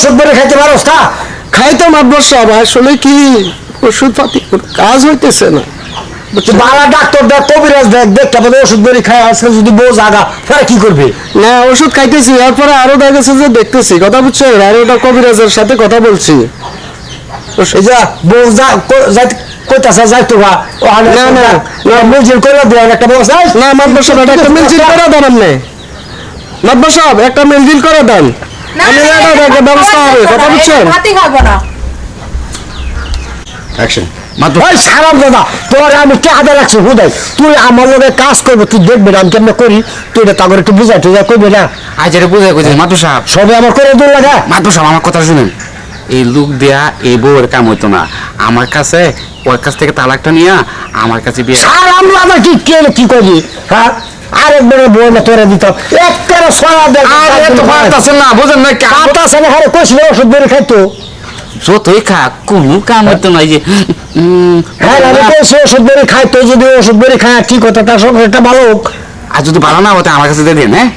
ওষুধ বেড়ে খাইতে পারোস তা খাইতো মাতবর সব আসলে কি ওষুধ পাতি কাজ হইতেছে না। তুই বালা ডাক্তার দেখ কবিরাজ দেখ দেখ তারপরে ওষুধ বেড়ে খায় আজকে যদি বউ জাগা তারা কি করবে? না ওষুধ খাইতেছি এরপরে আরও দেখেছে যে দেখতেছি কথা বুঝছ? আর ওটা কবিরাজের সাথে কথা বলছি। এই যা বউ যা কো- যাইতে কইতাছে বা না, না, না মিউজিক করে দেয় একটা না মিলজিল করে দেন আপনি। মাতবর একটা মিলজিল করে দেন। ব্যবস্থা হবে কথা বুঝছেন? অ্যাকশন মাত্র ওই সারাম দাদা তোর আমি টাকা রাখছি হুদাই। তুই আমার লগে কাজ করব তুই দেখবি না আমি কেমন করি? তুই এটা তাগরে একটু বুঝাই তুই করবি না। আজ এটা বুঝাই কইছে মাত্র সাহেব। সবে আমার করে দূর লাগা। মাত্র সাহেব আমার কথা শুনেন। এই লুক দেয়া এই বউয়ের কাম হইতো না। আমার কাছে ওর কাছ থেকে তালাকটা নিয়ে আমার কাছে বিয়ে সারাম দাদা কি কে কি করবি? হ্যাঁ? আরেকবার বই না তোরা দিতাম একটা সরা দেখ আরে তো পারতাছেন না বুঝেন না কাম কাটা আছে না হারে কইছিল ওষুধ বেড়ে খাইতো। যতই খা কোনো কাম হইতো না যে হ্যাঁ আমি কইছি ওষুধ বেড়ে খাইতো যদি ওষুধ বেড়ে খায় কি কথা তার একটা ভালো হোক। আর যদি ভালো না হতো আমার কাছে দিয়ে দিন হ্যাঁ?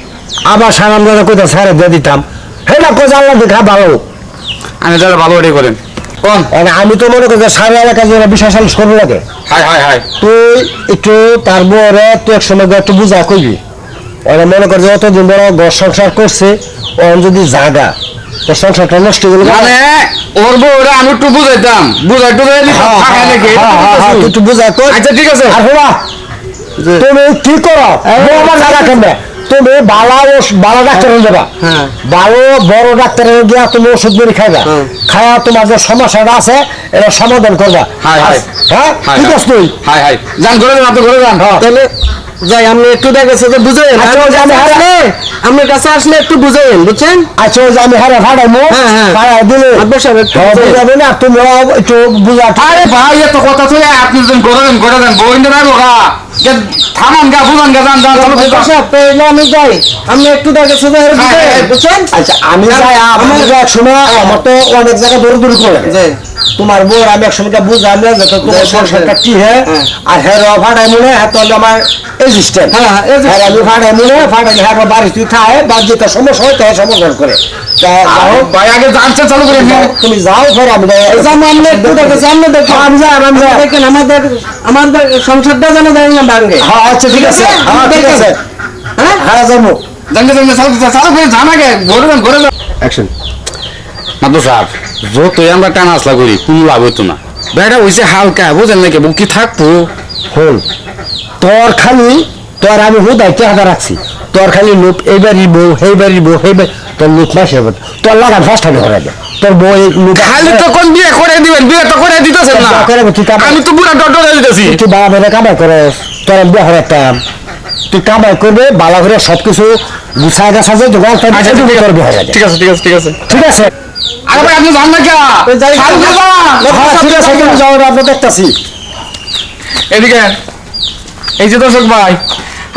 আবার সারাম দাদা কোথায় সারে দিয়ে দিতাম। হেটা কোথায় আল্লাহ দেখা ভালো আমি দাদা ভালো ওটাই করেন। আমি তো মনে করছি সারা এলাকা যারা বিশাল সালিশ করব লাগে। তুই একটু তার বউরে তুই এক সময় একটু বুঝা কইবি। ওরা মনে করে যে অতদিন ধরে ঘর সংসার করছে ওর যদি জাগা তোর সংসারটা নষ্ট হয়ে মানে ওর বউরা আমি একটু বুঝাইতাম। বুঝাই বুঝতেছি। একটু বুঝা আচ্ছা ঠিক আছে। আর তুমি কি করো? বউ আমার জায়গা কেমনে? তুমি বালা বালা ডাক্তার হয়ে যাবা। হ্যাঁ। ভালো বড় ডাক্তারের গিয়া তুমি ওষুধ বেরি খাইবা। হ্যাঁ। খায়া তোমার যে সমস্যাটা আছে এটা সমাধান করবা। হ্যাঁ? ঠিক আছে তুই? হাই হাই। যান করে যান আপনি করে যান। তাহলে যাই আপনি একটু দেখেছে যে আচ্ছা, আমি হারা- আপনার কাছে আসলে একটু বুঝাইন বুঝছেন? আচ্ছা যে আমি হারে ভাড়াইমু হ্যাঁ, হ্যাঁ। ভাড়াই দিলে। হ্যাঁ, না তুমি একটু বুঝা আরে ভাই এত কথা তো আপনি যদি করে দেন করে দেন বই না যে থামান গা বুঝান গা যান যান চলো মাতবর সাহেব, তাহলে আমি যাই। আপনি একটু দেখেছে যে হ্যাঁ, হ্যাঁ, বুঝছেন? আচ্ছা আমি যাই আমার এক সময় আমার তো অনেক জায়গায় দৌড় দৌড়ি করে। জি। তোমার বউ আমি এক সময় বুঝাম না যে তোমার জি, জি, সংসারটা কি হ্যাঁ হ্যাঁ। আর হ্যাঁ ভাড়াই মনে হ্যাঁ আমার এক্সিস্টেন্ট হ্যাঁ, হ্যাঁ, existent। হ্যাঁ আমি ভাড়াই মনে ভাড়াই হ্যাঁ বাড়ি তুই খায় বা যেটা সমস্যা হয় তাই সমাধান করে। তা যাও, ভাই আগে জানতে চালু করে যাও, তুমি যাও ফের আমি এই যে আমি আপনি একটু দেখেছি আপনি দেখেন আমি যাই আমি যাই। দেখেন আমাদের আমাদের সংসারটা যেন দেয় না ভাঙে। হ্যাঁ আচ্ছা ঠিক আছে। হ্যাঁ ঠিক আছে। হ্যাঁ? হ্যাঁ যাব। জানতে জানতে করে আগে অ্যাকশন মাত্র সাহেব যতই আমরা টানা আসলা করি কোনো লাভ হইতো না। বেটা হইছে হালকা বুঝেন নাকি বুক কি থাকব? হল তোর খালি তোর আমি হুদাই চেহারা রাখছি। তোর খালি লোক এইবারই বউ সেইবারই বউ সেইবার তোর লোক মাসে তোর লাগান ফার্স্ট দে। তোর লোক খালি তো কোন বিয়ে করে দিবেন বিয়ে তো করে দিতেছেন না। আমি তো পুরা ডট ডট দিতেছি তুই বাবা মেরে কামাই করে তোর বিয়ে হরাতাম তুই কামাই করবে বালা করে সব কিছু গুছায় গাছা জোগাড় আচ্ছা ঠিক আছে। ঠিক আছে ঠিক আছে ঠিক আছে। ঠিক আছে? আরে ভাই আপনি জান না কে? ওই যাই- চালু করে যান। হ্যাঁ, ঠিক আছে তুমি যাও আমরা দেখতাছি। এদিকে এই যে দর্শক ভাই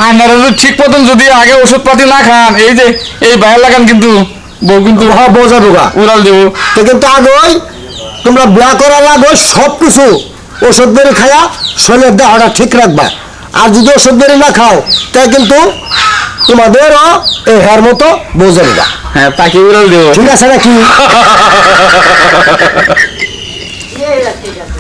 আপনারা যদি ঠিক মতন যদি আগে ওষুধ পাতি না খান এই যে এই বাইরে লাগান কিন্তু বউ কিন্তু হ্যাঁ বোঝা ঢোকা। উড়াল দেবো। তো কিন্তু আগই তোমরা বিয়া করার আগে সব কিছু ওষুধ বেরি খায়া শরীরের দেহটা ঠিক রাখবা। আর যদি ওষুধ বেরি না খাও তাই কিন্তু তোমাদেরও এই হেয়ার মতো বোঝা ঢোকা। হ্যাঁ পাখি উড়াল দেবো। ঠিক আছে নাকি? ঠিক আছে।